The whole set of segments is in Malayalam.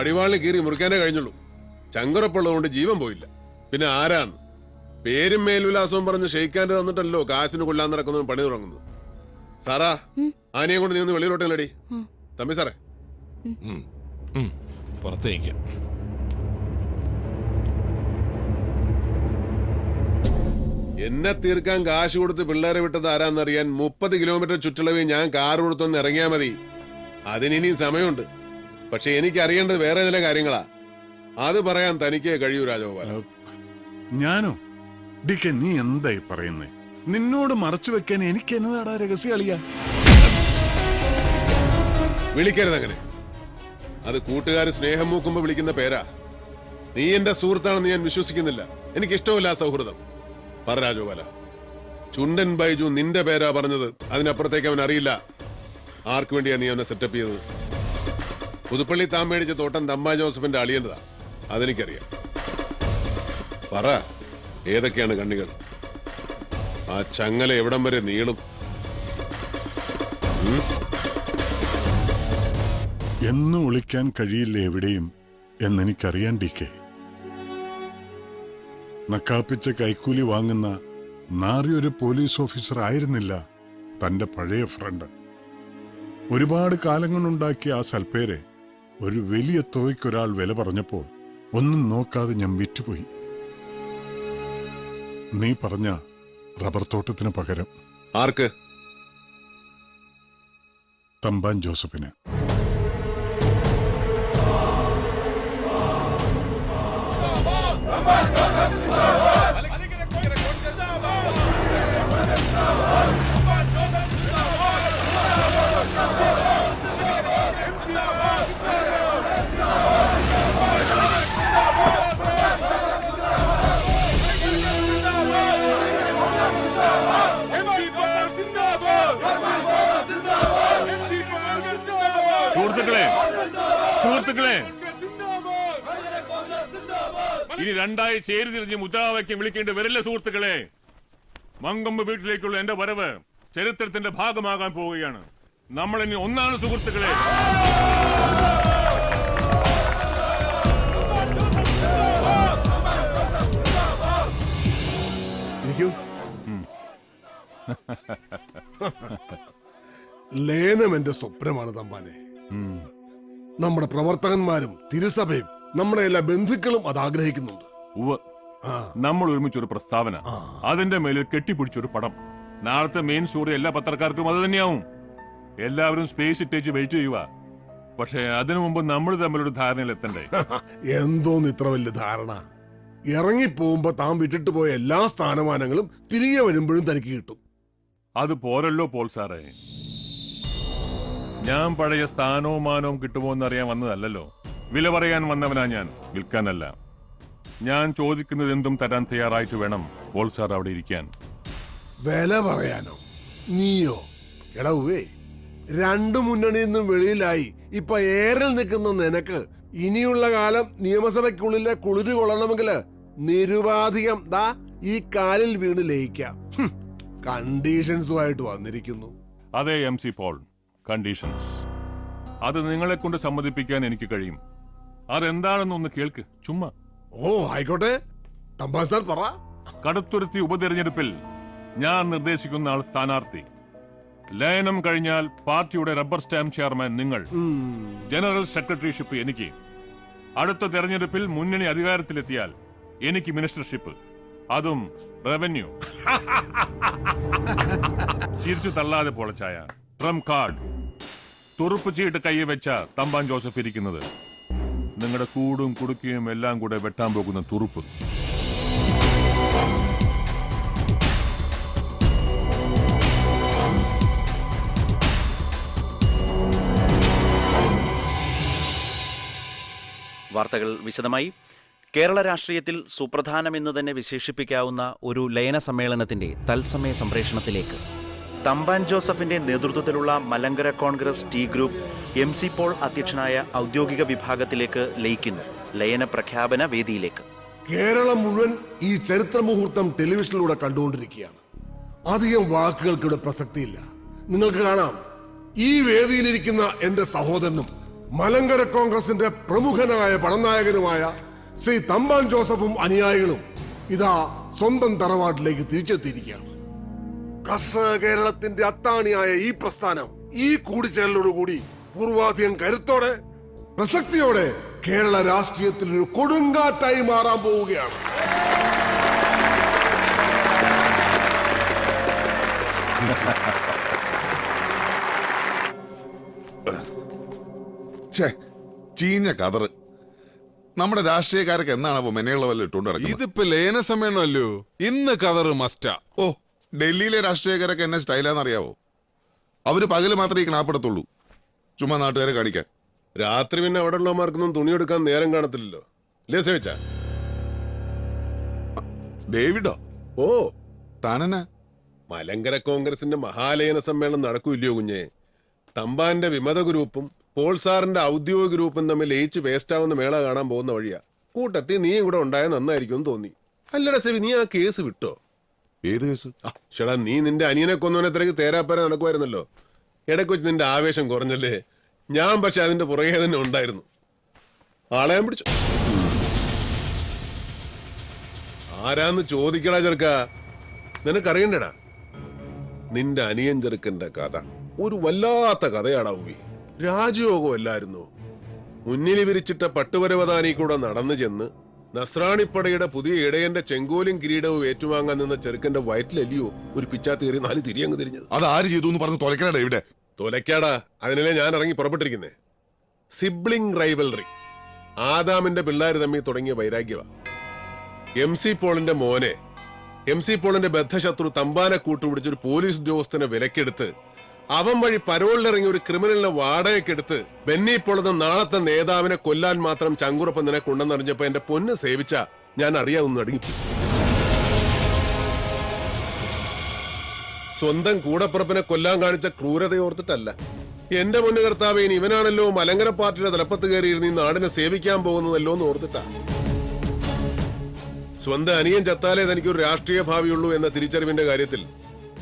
അടിവാളിന് കീറി മുറിക്കാനേ കഴിഞ്ഞുള്ളൂ. ചങ്കറപ്പുള്ളതുകൊണ്ട് ജീവൻ പോയില്ല. പിന്നെ ആരാണ് പേരും മേൽവിലാസവും പറഞ്ഞ് ഷെയ്ക്കാന്റെ തന്നിട്ടല്ലോ കാശിന് കൊള്ളാൻ നടക്കുന്നതും പണി തുടങ്ങുന്നു സാറാ ആനയെ കൊണ്ട് നീ ഒന്ന് വെളിയിലോട്ടല്ലടി തമ്പി സാറേ. പുറത്തേക്ക് എന്നെ തീർക്കാൻ കാശ് കൊടുത്ത് പിള്ളേരെ വിട്ടത് ആരാന്നറിയാൻ മുപ്പത് കിലോമീറ്റർ ചുറ്റളവിൽ ഞാൻ കാർ കൊടുത്തൊന്ന് ഇറങ്ങിയാ മതി. അതിനിനിയും സമയമുണ്ട്. പക്ഷെ എനിക്ക് അറിയേണ്ടത് വേറെ ചില കാര്യങ്ങളാ. അത് പറയാൻ തനിക്കേ കഴിയൂ രാജഗോപാല ഞാനോ? ഡിക്കെ നീ എന്തായി പറയുന്നേ? നിന്നോട് മറച്ചു വെക്കാൻ എനിക്ക് എന്നതാടാ രഹസ്യ അളിയ വിളിക്കരുത് അങ്ങനെ. അത് കൂട്ടുകാർ സ്നേഹം മൂക്കുമ്പോ വിളിക്കുന്ന പേരാ. നീ എന്റെ സുഹൃത്താണെന്ന് ഞാൻ വിശ്വസിക്കുന്നില്ല. എനിക്ക് ഇഷ്ടമില്ല ആ സൗഹൃദം. പറ രാജഗോപാല. ചുണ്ടൻ ബൈജു നിന്റെ പേരാ പറഞ്ഞത്. അതിനപ്പുറത്തേക്ക് അവൻ അറിയില്ല ആർക്കു വേണ്ടിയാ നീ അവനെ സെറ്റപ്പ് ചെയ്തത്? പുതുപ്പള്ളി താൻ മേടിച്ച തോട്ടം തമ്മ ജോസഫിന്റെ അളിയന്റെതാ. അതെനിക്കറിയാം. പറ ഏതൊക്കെയാണ് കണ്ണികൾ? ആ ചങ്ങല എവിടം വരെ നീളും? എന്നും ഒളിക്കാൻ കഴിയില്ല എവിടെയും എന്നെനിക്കറിയാൻ ഡി കെ. നക്കാപ്പിച്ച കൈക്കൂലി വാങ്ങുന്ന നാറിയൊരു പോലീസ് ഓഫീസർ ആയിരുന്നില്ല തന്റെ പഴയ ഫ്രണ്ട്. ഒരുപാട് കാലം കൊണ്ടുണ്ടാക്കിയ ആ സൽപ്പേരെ ഒരു വലിയ തുകയ്ക്കൊരാൾ വില പറഞ്ഞപ്പോൾ ഒന്നും നോക്കാതെ ഞാൻ വിറ്റുപോയി. നീ പറഞ്ഞ റബ്ബർ തോട്ടത്തിന് പകരം ആർക്ക്? തമ്പാൻ ജോസഫിന്. സുഹൃത്തുക്കളെ ഇനി രണ്ടായി ചേരി തിരിഞ്ഞ് മുദ്രാവാക്യം വിളിക്കേണ്ടി വരില്ല സുഹൃത്തുക്കളെ. മങ്കമ്പ് വീട്ടിലേക്കുള്ള എന്റെ വരവ് ചരിത്രത്തിന്റെ ഭാഗമാകാൻ പോവുകയാണ്. നമ്മൾ ഇനി ഒന്നാണ് സുഹൃത്തുക്കളെ. ലേനം എന്റെ സ്വപ്നമാണ് തമ്പാനെ. നമ്മുടെ പ്രവർത്തകന്മാരും തിരുസഭയും നമ്മുടെ എല്ലാ ബന്ധുക്കളും അത് ആഗ്രഹിക്കുന്നുണ്ട്. നമ്മൾ ഒരുമിച്ചൊരു പ്രസ്താവന. അതിന്റെ മേലിൽ കെട്ടിപ്പിടിച്ചൊരു പടം. നാളത്തെ മെയിൻ സ്റ്റോറി എല്ലാ പത്രക്കാർക്കും അത് തന്നെയാവും. എല്ലാവരും സ്പേസ് ഇട്ടേച്ച് വെയിറ്റ് ചെയ്യുക. പക്ഷെ അതിനു മുമ്പ് നമ്മൾ തമ്മിലൊരു ധാരണയിൽ എത്തണ്ടേ? എന്തോന്ന് ഇത്ര വലിയ ധാരണ? ഇറങ്ങി ഇറങ്ങിപ്പോകുമ്പോ താൻ വിട്ടിട്ട് പോയ എല്ലാ സ്ഥാനമാനങ്ങളും തിരികെ വരുമ്പോഴും തനിക്ക് കിട്ടും. അത് പോരല്ലോ പോൾ സാറേ. ഞാൻ പഴയ സ്ഥാനവും മാനവും കിട്ടുമോ എന്നറിയാൻ വന്നതല്ലല്ലോ. വില പറയാൻ വന്നവനാ ഞാൻ. വിൽക്കാനല്ല. ഞാൻ ചോദിക്കുന്നത് എന്തും തരാൻ തയ്യാറായിട്ട് വേണം. പോൾ സാർ അവിടെ ഇരിക്കാൻ. വില പറയാനോ? നീയോ? എടവേ രണ്ടു മുന്നണിയിൽ നിന്നും വെളിയിലായി. ഇപ്പൊ ഏറിൽ നിൽക്കുന്ന നിനക്ക് ഇനിയുള്ള കാലം നിയമസഭയ്ക്കുള്ളിലെ കുളിരു കൊള്ളണമെങ്കിൽ നിരുപാധികം ദാ ഈ കാലിൽ വീണ് ലയിക്കാം. ഹും, കണ്ടീഷൻസുമായിട്ട് വന്നിരിക്കുന്നു. അതെ എം സി പോൾ. കണ്ടീഷൻസ്. അത് നിങ്ങളെ കൊണ്ട് സമ്മതിപ്പിക്കാൻ എനിക്ക് കഴിയും. അതെന്താണെന്നൊന്ന് കേൾക്ക്. ചുമ്മാ. ഓ ആയിക്കോട്ടെ. പറ. കടുത്തുരുത്തി ഉപതെരഞ്ഞെടുപ്പിൽ ഞാൻ നിർദ്ദേശിക്കുന്ന ആൾ സ്ഥാനാർത്ഥി. ലയനം കഴിഞ്ഞാൽ പാർട്ടിയുടെ റബ്ബർ സ്റ്റാമ്പ് ചെയർമാൻ നിങ്ങൾ. ജനറൽ സെക്രട്ടറിഷിപ്പ് എനിക്ക്. അടുത്ത തെരഞ്ഞെടുപ്പിൽ മുന്നണി അധികാരത്തിലെത്തിയാൽ എനിക്ക് മിനിസ്റ്റർഷിപ്പ്. അതും റവന്യൂ. ചിരിച്ചു തള്ളാതെ പൊളച്ചായ ട്രം കാർഡ്. തുറുപ്പ് ചീട്ട് കൈ വെച്ച തമ്പാൻ ജോസഫ് ഇരിക്കുന്നത്. നിങ്ങളുടെ കൂടും കുടുക്കിയും എല്ലാം കൂടെ വെട്ടാൻ പോകുന്ന തുറുപ്പ്. വാർത്തകൾ വിശദമായി. കേരള രാഷ്ട്രീയത്തിൽ സുപ്രധാനമെന്ന് തന്നെ വിശേഷിപ്പിക്കാവുന്ന ഒരു ലയന സമ്മേളനത്തിന്റെ തത്സമയ സംപ്രേഷണത്തിലേക്ക്. തമ്പാൻ ജോസഫിന്റെ നേതൃത്വത്തിലുള്ള Malankara Congress T group M C Paul അധ്യക്ഷനായ ഔദ്യോഗിക വിഭാഗത്തിലേക്ക് ലയിക്കുന്നു. ലയന പ്രഖ്യാപന വേദിയിലേക്ക്. കേരളം മുഴുവൻ ഈ ചരിത്ര മുഹൂർത്തം ടെലിവിഷനിലൂടെ കണ്ടുകൊണ്ടിരിക്കുകയാണ്. അധികം വാക്കുകൾക്ക് ഇവിടെ പ്രസക്തിയില്ല. നിങ്ങൾക്ക് കാണാം ഈ വേദിയിലിരിക്കുന്ന എന്റെ സഹോദരനും മലങ്കര കോൺഗ്രസിന്റെ പ്രമുഖനായ പടനായകനുമായ ശ്രീ തമ്പാൻ ജോസഫും അനുയായികളും ഇതാ സ്വന്തം തറവാട്ടിലേക്ക് തിരിച്ചെത്തിയിരിക്കുകയാണ്. കർഷക കേരളത്തിന്റെ അത്താണിയായ ഈ പ്രസ്ഥാനം ഈ കൂടിച്ചേരലോടുകൂടി പൂർവാധികൻ കരുത്തോടെ പ്രസക്തിയോടെ കേരള രാഷ്ട്രീയത്തിൽ ഒരു കൊടുങ്കാറ്റായി മാറാൻ പോവുകയാണ്. ഛേ ചീഞ്ഞ കതറ്. നമ്മുടെ രാഷ്ട്രീയക്കാരൊക്കെ എന്നാണ് മെനയുള്ള വല്ല ഇട്ടുകൊണ്ട് ഇതിപ്പോ ലേന സമ്മേളനമല്ലോ ഇന്ന് കതറ് മസ്റ്റാ. ഓ ഡൽഹിയിലെ രാഷ്ട്രീയക്കാരൊക്കെ എന്നെ സ്റ്റൈലാന്ന് അറിയാവോ? അവർ പകൽ മാത്രമേ ഈ കണാപ്പെടുത്തുള്ളൂ. ചുമ്മാ നാട്ടുകാരെ കാണിക്കാൻ. രാത്രി പിന്നെ അവിടെ തുണി തുണിയെടുക്കാൻ നേരം കാണത്തില്ലല്ലോ. ഇല്ലേ സേവിച്ച? ഡേവിഡോ? ഓ. താനെന്നാ? മലങ്കര കോൺഗ്രസിന്റെ മഹാലയന സമ്മേളനം നടക്കൂല്ലയോ കുഞ്ഞെ? തമ്പാന്റെ വിമത ഗ്രൂപ്പും പോൾസാറിന്റെ ഔദ്യോഗിക ഗ്രൂപ്പും തമ്മിൽ ലയിച്ച് വേസ്റ്റാവുന്ന മേള കാണാൻ പോകുന്ന വഴിയാ. കൂട്ടത്തിൽ നീ ഇവിടെ ഉണ്ടായ നന്നായിരിക്കും തോന്നി. അല്ലടാ സെവി നീ ആ കേസ് വിട്ടോ? ഏത് കേസ്? ചേടാ നീ നിന്റെ അനിയനെ കൊന്നവനെ തിരക്ക് തേരാപ്പര നടക്കുമായിരുന്നല്ലോ. ഇടയ്ക്ക് നിന്റെ ആവേശം കുറഞ്ഞല്ലേ? ഞാൻ പക്ഷെ അതിന്റെ പുറകെ തന്നെ ഉണ്ടായിരുന്നു. ആളെ പിടിച്ചു. ആരാന്ന് ചോദിക്കടാ ചെറുക്ക. നിനക്കറിയണ്ടടാ? നിന്റെ അനിയൻ ചെറുക്കന്റെ കഥ. ഒരു വല്ലാത്ത കഥയാടാ ഉവി രാജയോഗമല്ലായിരുന്നു മുന്നിൽ വിരിച്ചിട്ട പട്ടുപരവതാനി കൂടെ നടന്നു ചെന്ന് നസ്രാണിപ്പടയുടെ പുതിയ ഇടയന്റെ ചെങ്കോലും കിരീടവും ഏറ്റുവാങ്ങാൻ നിന്ന ചെറുക്കന്റെ വയറ്റിലല്ലയോ ഒരു പിച്ചാത്തേറി നാല് തിരിയങ്ങ് തിരിഞ്ഞത്. അത് ആര് ചെയ്തു എന്ന് പറഞ്ഞ് തുലക്കണ ഇവിടെ? തൊലക്കാടാ അതിനല്ലേ ഞാൻ ഇറങ്ങി പുറപ്പെട്ടിരിക്കുന്നേ. Sibling rivalry. ആദാമിന്റെ പിള്ളേർ തമ്മിൽ തുടങ്ങിയ വൈരാഗ്യവ. എം സി പോളിന്റെ മോനെ എം സി പോളിന്റെ ബദ്ധശത്രു തമ്പാനെ കൂട്ടുപിടിച്ചൊരു പോലീസ് ഉദ്യോഗസ്ഥനെ വിലക്കെടുത്ത് അവൻ വഴി പരോളിലിറങ്ങി ഒരു ക്രിമിനലിനെ വാടകയ്ക്കെടുത്ത് ബെന്നി പൊളുന്ന നാളത്തെ നേതാവിനെ കൊല്ലാൻ മാത്രം ചങ്കുറപ്പ് നിനക്കുണ്ടെന്നറിഞ്ഞപ്പോ എന്റെ പൊന്ന് സേവിച്ച ഞാൻ അറിയാവുന്ന അടങ്ങി സ്വന്തം കൂടപ്പുറപ്പിനെ കൊല്ലാൻ കാണിച്ച ക്രൂരതയോർത്തിട്ടല്ല എന്റെ മുന്നു കർത്താവ് ഇനി ഇവനാണല്ലോ മലങ്കര പാർട്ടിയുടെ തലപ്പത്ത് കയറിയിരുന്ന് ഈ നാടിനെ സേവിക്കാൻ പോകുന്നതല്ലോ എന്ന് ഓർത്തിട്ടാ. സ്വന്തം അനിയൻ ചത്താലേ തനിക്കൊരു രാഷ്ട്രീയ ഭാവിയുള്ളൂ എന്ന തിരിച്ചറിവിന്റെ കാര്യത്തിൽ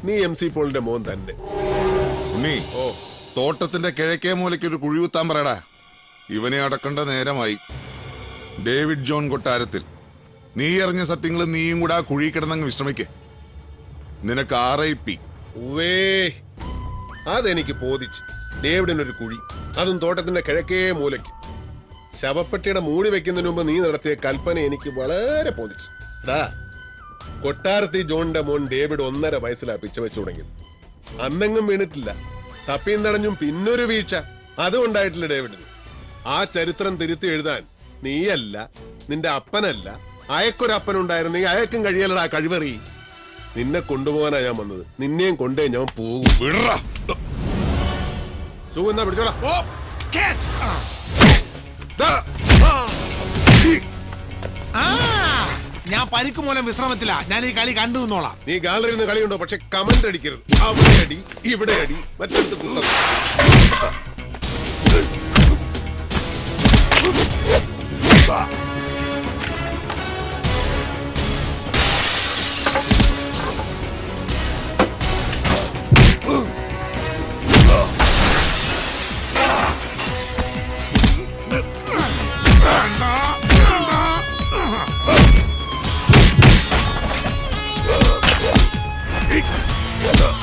നീ എം സി പോളിന്റെ മോൻ തന്നെ. ഉണ്ണി ഓ. തോട്ടത്തിന്റെ കിഴക്കേ മൂലയ്ക്ക് ഒരു കുഴി കുത്താൻ പറയടാ. ഇവനെ അടക്കേണ്ട നേരമായി. ഡേവിഡ് ജോൺ കൊട്ടാരത്തിൽ. നീ എറിഞ്ഞ സത്യങ്ങൾ നീയും കൂടെ ആ കുഴി കിടന്നങ്ങ് വിശ്രമിക്കേ. നിനക്ക് ആർ ഐ പി. ഉവേ അതെനിക്ക് പോതിച്ച് ഡേവിഡിനൊരു കുഴി. അതും തോട്ടത്തിന്റെ കിഴക്കേ മൂലയ്ക്ക്. ശവപ്പെട്ടിയുടെ മൂടി വെക്കുന്നതിന് മുമ്പ് നീ നടത്തിയ കൽപ്പന എനിക്ക് വളരെ ബോധിച്ചു. ദാ കൊട്ടാരത്തി ജോണിന്റെ മോൻ ഡേവിഡ് ഒന്നര വയസ്സിലാ പിച്ച വെച്ചു തുടങ്ങിയത്. അന്നെങ്ങും വീണിട്ടില്ല. തപ്പിയും തടഞ്ഞും പിന്നൊരു വീഴ്ച. അതും ഉണ്ടായിട്ടില്ല ഡേവിഡിന് ആ ചരിത്രം തിരുത്തി എഴുതാൻ നീയല്ല നിന്റെ അപ്പനല്ല അയക്കൊരപ്പനുണ്ടായിരുന്നെങ്കിൽ അയക്കും കഴിയലടാ കഴിവറി. നിന്നെ കൊണ്ടുപോകാനാ ഞാൻ വന്നത്. നിന്നെയും കൊണ്ടേ ഞാൻ പോകും. വിടറാ. സുഖം എന്നാ പിടിച്ചോടാ ഞാൻ പരിക്ക് മൂലം വിശ്രമത്തില. ഞാൻ ഈ കളി കണ്ടു നിന്നോളാം നീ ഗാലറിയിൽ നിന്ന് കളിയുണ്ടോ? പക്ഷെ കമന്റ് അടിക്കരുത്. അവിടെ അടി ഇവിടെ അടി മറ്റടുത്ത് കുത്തം Uh.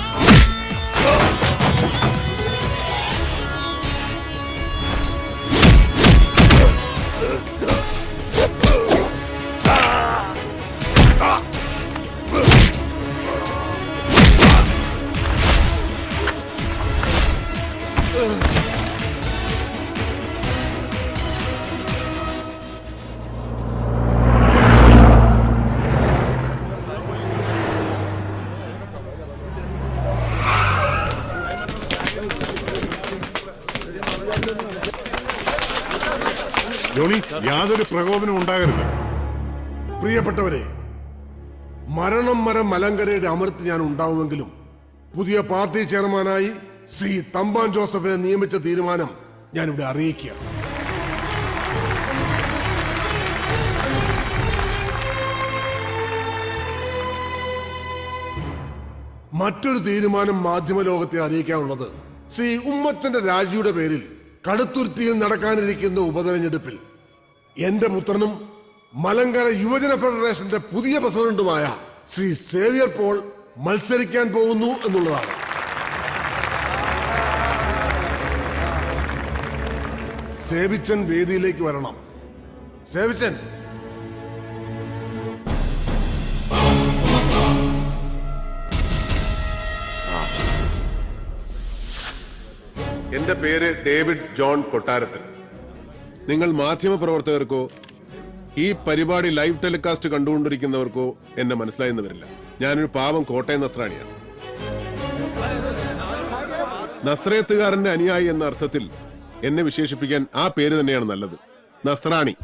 ജോണി യാതൊരു പ്രകോപനം ഉണ്ടാകരുത്. പ്രിയപ്പെട്ടവരെ മരണം മരം മലങ്കരയുടെ അമൃത് ഞാൻ ഉണ്ടാവുമെങ്കിലും പുതിയ പാർട്ടി ചെയർമാനായി ശ്രീ തമ്പാൻ ജോസഫിനെ നിയമിച്ച തീരുമാനം ഞാൻ ഇവിടെ അറിയിക്കുക മറ്റൊരു തീരുമാനം മാധ്യമ ലോകത്തെ അറിയിക്കാനുള്ളത് ശ്രീ ഉമ്മച്ചന്റെ രാജിയുടെ പേരിൽ കടുത്തുരുത്തിയിൽ നടക്കാനിരിക്കുന്ന ഉപതെരഞ്ഞെടുപ്പിൽ എന്റെ പുത്രനും മലങ്കര യുവജന ഫെഡറേഷന്റെ പുതിയ പ്രസിഡന്റുമായ ശ്രീ സേവിയർ പോൾ മത്സരിക്കാൻ പോകുന്നു എന്നുള്ളതാണ്. സേവിച്ചൻ വേദിയിലേക്ക് വരണം. സേവിച്ചൻ എന്റെ പേര് ഡേവിഡ് ജോൺ കൊട്ടാരത്തിൽ. നിങ്ങൾ മാധ്യമ പ്രവർത്തകർക്കോ ഈ പരിപാടി ലൈവ് ടെലികാസ്റ്റ് കണ്ടുകൊണ്ടിരിക്കുന്നവർക്കോ എന്നെ മനസ്സിലായെന്ന് വരില്ല. ഞാനൊരു പാവം കോട്ടയം നസ്രാണിയാണ്. നസ്രയത്തുകാരന്റെ അനുയായി എന്ന അർത്ഥത്തിൽ എന്നെ വിശേഷിപ്പിക്കാൻ ആ പേര് തന്നെയാണ് നല്ലത്. നസ്രാണി.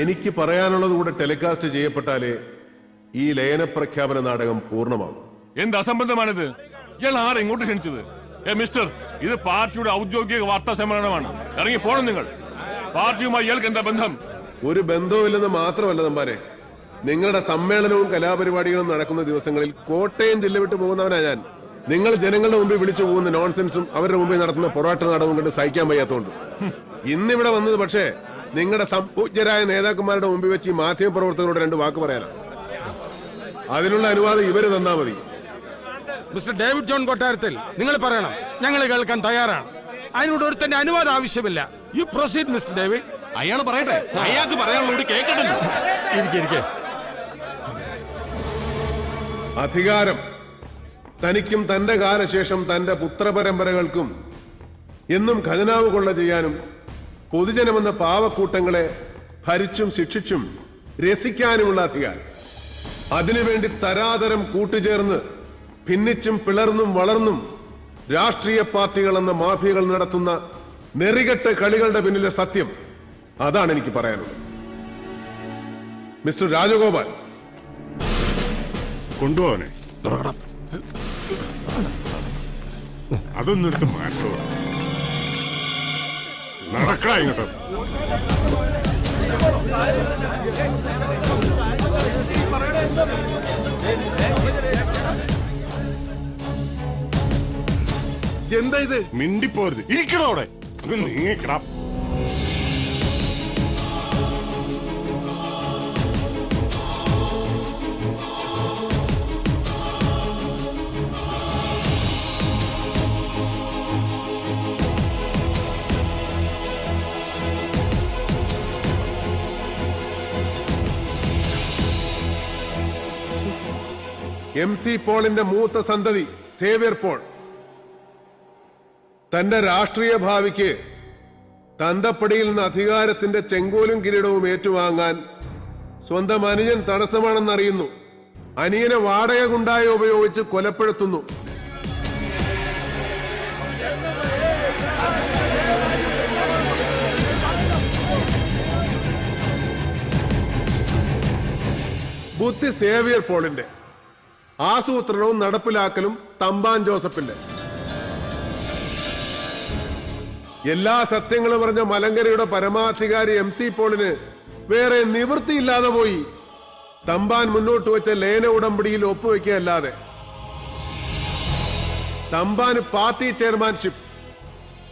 എനിക്ക് പറയാനുള്ളത് കൂടെ ടെലികാസ്റ്റ് ചെയ്യപ്പെട്ടാലേ ഈ ലയന പ്രഖ്യാപന നാടകം പൂർണമാകും എന്ത് അസംബന്ധമാണിത്? ഇയാൾ ആരെ ഇങ്ങോട്ട് ക്ഷണിച്ചത്? ഏ മിസ്റ്റർ ഇത് പാർട്ടിയുടെ ഔദ്യോഗിക വാർത്താ സമ്മേളനമാണ്. ഇറങ്ങി പോണം നിങ്ങൾ. പാർട്ടിയുമായി ഇയാൾക്ക് എന്താ ബന്ധം? ഒരു ബന്ധവുമില്ലെന്ന് മാത്രമല്ല നമ്പാരെ നിങ്ങളുടെ സമ്മേളനവും കലാപരിപാടികളും നടക്കുന്ന ദിവസങ്ങളിൽ കോട്ടയം ജില്ല വിട്ടു പോകുന്നവനാ ഞാൻ. നിങ്ങൾ ജനങ്ങളുടെ മുമ്പിൽ വിളിച്ചു പോകുന്ന നോൺസെൻസും അവരുടെ മുമ്പിൽ നടത്തുന്ന പൊറാട്ട നാടകവും കണ്ട് സഹിക്കാൻ വയ്യാത്തോണ്ട്. ഇന്നിവിടെ വന്നത് പക്ഷേ നിങ്ങളുടെ സംപൂജ്യരായ നേതാക്കന്മാരുടെ മുമ്പിൽ വെച്ച് ഈ മാധ്യമപ്രവർത്തകരോട് രണ്ട് വാക്ക് പറയാനാണ് അതിനുള്ള അനുവാദം ഇവർ തന്നാ മതി. മിസ്റ്റർ ഡേവിഡ് ജോൺ കൊട്ടാരത്തിൽ നിങ്ങൾ പറയണം ഞങ്ങൾ കേൾക്കാൻ തയ്യാറാണ്. അതിനോട് തന്നെ അനുവാദം ആവശ്യമില്ല. You proceed mister David. അയാൾ പറയട്ടെ. അയാൾക്ക് പറയാനുള്ളത് ഇരിക്കെ. അധികാരം തനിക്കും തന്റെ കാലശേഷം തന്റെ പുത്രപരമ്പരകൾക്കും എന്നും ഖജനാവ് കൊള്ള ചെയ്യാനും പൊതുജനമെന്ന പാവക്കൂട്ടങ്ങളെ ഭരിച്ചും ശിക്ഷിച്ചും രസിക്കാനുമുള്ള അധികാരം. അതിനുവേണ്ടി തരാതരം കൂട്ടുചേർന്ന് ഭിന്നിച്ചും പിളർന്നും വളർന്നും രാഷ്ട്രീയ പാർട്ടികൾ എന്ന മാഫിയകൾ നടത്തുന്ന നെറികെട്ട് കളികളുടെ പിന്നിലെ സത്യം അതാണ് എനിക്ക് പറയാനുള്ളത്. മിസ്റ്റർ രാജഗോപാൽ. കൊണ്ടുപോവനെ. അതൊന്നും എടുത്ത് മാറ്റോ. നടക്കടാ ഇങ്ങോട്ട്. എന്താ ഇത്? മിണ്ടിപ്പോരുത്. ഇരിക്കണോ അവിടെ? നീങ്ങിക്കടാ. എം സി പോളിന്റെ മൂത്ത സന്തതി സേവ്യർ പോൾ. തന്റെ രാഷ്ട്രീയ ഭാവിക്ക് തന്തപ്പടിയിൽ നിന്ന് അധികാരത്തിന്റെ ചെങ്കോലും കിരീടവും ഏറ്റുവാങ്ങാൻ സ്വന്തം അനുജൻ തടസ്സമാണെന്നറിയുന്നു. അനിയനെ വാടക കുണ്ടായി ഉപയോഗിച്ച് കൊലപ്പെടുത്തുന്നു. ബുദ്ധി സേവിയർ പോളിന്റെ ആസൂത്രണവും നടപ്പിലാക്കലും തമ്പാൻ ജോസഫിന്റെ. എല്ലാ സത്യങ്ങളും പറഞ്ഞ മലങ്കരയുടെ പരമാധികാരി എം സി പോളിന് വേറെ നിവൃത്തിയില്ലാതെ പോയി തമ്പാൻ മുന്നോട്ട് വെച്ച ലേന ഉടമ്പടിയിൽ ഒപ്പുവെക്കുകയല്ലാതെ. തമ്പാൻ പാർട്ടി ചെയർമാൻഷിപ്പ്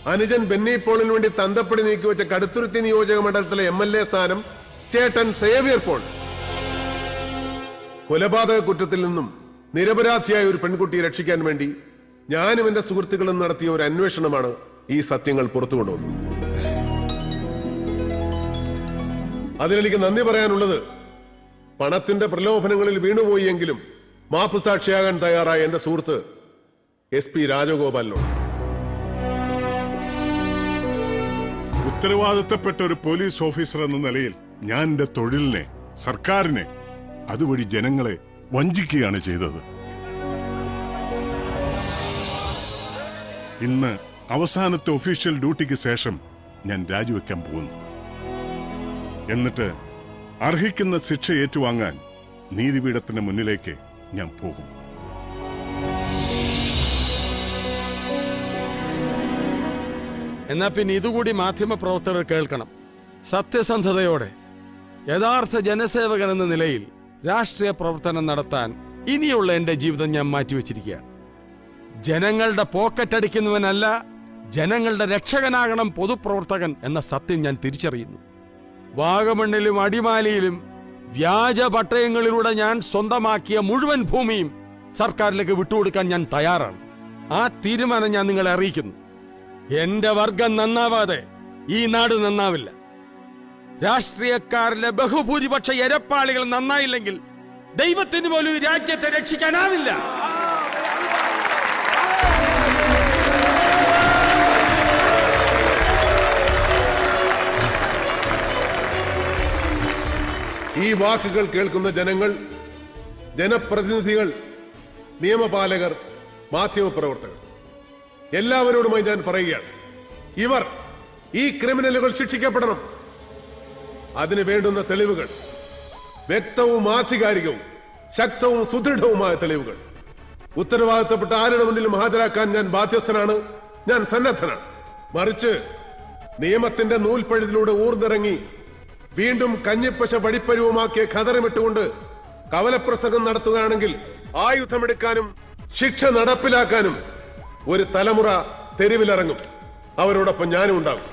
അനുജൻ ബെന്നി പോളിന് വേണ്ടി തന്തപ്പടി നീക്കിവെച്ച കടുത്തുരുത്തി നിയോജക മണ്ഡലത്തിലെ എം എൽ എ സ്ഥാനം ചേട്ടൻ സേവിയർ പോൾ. കൊലപാതക കുറ്റത്തിൽ നിന്നും നിരപരാധിയായ ഒരു പെൺകുട്ടിയെ രക്ഷിക്കാൻ വേണ്ടി ഞാനും എന്റെ സുഹൃത്തുക്കളും നടത്തിയ ഒരു അന്വേഷണമാണ് ഈ സത്യങ്ങൾ പുറത്തു കൊണ്ടുവന്നു. അതിനെനിക്ക് നന്ദി പറയാനുള്ളത് പണത്തിന്റെ പ്രലോഭനങ്ങളിൽ വീണുപോയി എങ്കിലും മാപ്പുസാക്ഷിയാകാൻ തയ്യാറായ എന്റെ സുഹൃത്ത് എസ് പി രാജഗോപാലിനോട്. ഉത്തരവാദിത്തപ്പെട്ട ഒരു പോലീസ് ഓഫീസർ എന്ന നിലയിൽ ഞാൻ എന്റെ തൊഴിലിനെ സർക്കാരിനെ അതുവഴി ജനങ്ങളെ വഞ്ചിക്കുകയാണ് ചെയ്തത്. ഇന്ന് അവസാനത്തെ ഒഫീഷ്യൽ ഡ്യൂട്ടിക്ക് ശേഷം ഞാൻ രാജിവെക്കാൻ പോകുന്നു. എന്നിട്ട് അർഹിക്കുന്ന ശിക്ഷ ഏറ്റുവാങ്ങാൻ നീതിപീഠത്തിന്റെ മുന്നിലേക്ക് ഞാൻ പോകും. എന്നാ പിന്നെ ഇതുകൂടി മാധ്യമപ്രവർത്തകർ കേൾക്കണം. സത്യസന്ധതയോടെ യഥാർത്ഥ ജനസേവകൻ എന്ന നിലയിൽ രാഷ്ട്രീയ പ്രവർത്തനം നടത്താൻ ഇനിയുള്ള എന്റെ ജീവിതം ഞാൻ മാറ്റിവെച്ചിരിക്കുകയാണ്. ജനങ്ങളുടെ പോക്കറ്റ് അടിക്കുന്നവനല്ല ജനങ്ങളുടെ രക്ഷകനാകണം പൊതുപ്രവർത്തകൻ എന്ന സത്യം ഞാൻ തിരിച്ചറിയുന്നു. വാഗമണ്ണിലും അടിമാലിയിലും വ്യാജ പട്ടയങ്ങളിലൂടെ ഞാൻ സ്വന്തമാക്കിയ മുഴുവൻ ഭൂമിയും സർക്കാരിലേക്ക് വിട്ടുകൊടുക്കാൻ ഞാൻ തയ്യാറാണ്. ആ തീരുമാനം ഞാൻ നിങ്ങളെ അറിയിക്കുന്നു. എന്റെ വർഗം നന്നാവാതെ ഈ നാട് നന്നാവില്ല. രാഷ്ട്രീയക്കാരിലെ ബഹുഭൂരിപക്ഷ എരപ്പാളികൾ നന്നായില്ലെങ്കിൽ ദൈവത്തിന് പോലും രാജ്യത്തെ രക്ഷിക്കാനാവില്ല. ഈ വാക്കുകൾ കേൾക്കുന്ന ജനങ്ങൾ ജനപ്രതിനിധികൾ നിയമപാലകർ മാധ്യമപ്രവർത്തകർ എല്ലാവരോടുമായി ഞാൻ പറയുകയാണ്. ഇവർ ഈ ക്രിമിനലുകൾ ശിക്ഷിക്കപ്പെടണം. അതിന് വേണ്ടുന്ന തെളിവുകൾ വ്യക്തവും ആധികാരികവും ശക്തവും സുദൃഢവുമായ തെളിവുകൾ. ഉത്തരവാദിത്തപ്പെട്ട ആരുടെ മുന്നിലും ഹാജരാക്കാൻ ഞാൻ ബാധ്യസ്ഥനാണ്? ഞാൻ സന്നദ്ധനാണ്. മറിച്ച് നിയമത്തിന്റെ നൂൽപ്പഴുതിലൂടെ ഊർന്നിറങ്ങി വീണ്ടും കഞ്ഞിപ്പശ വടിപ്പരുവമാക്കിയ ഖതറമിട്ടുകൊണ്ട് കവലപ്രസംഗം നടത്തുകയാണെങ്കിൽ ആയുധമെടുക്കാനും ശിക്ഷ നടപ്പിലാക്കാനും ഒരു തലമുറ തെരുവിലിറങ്ങും. അവരോടൊപ്പം ഞാനും ഉണ്ടാകും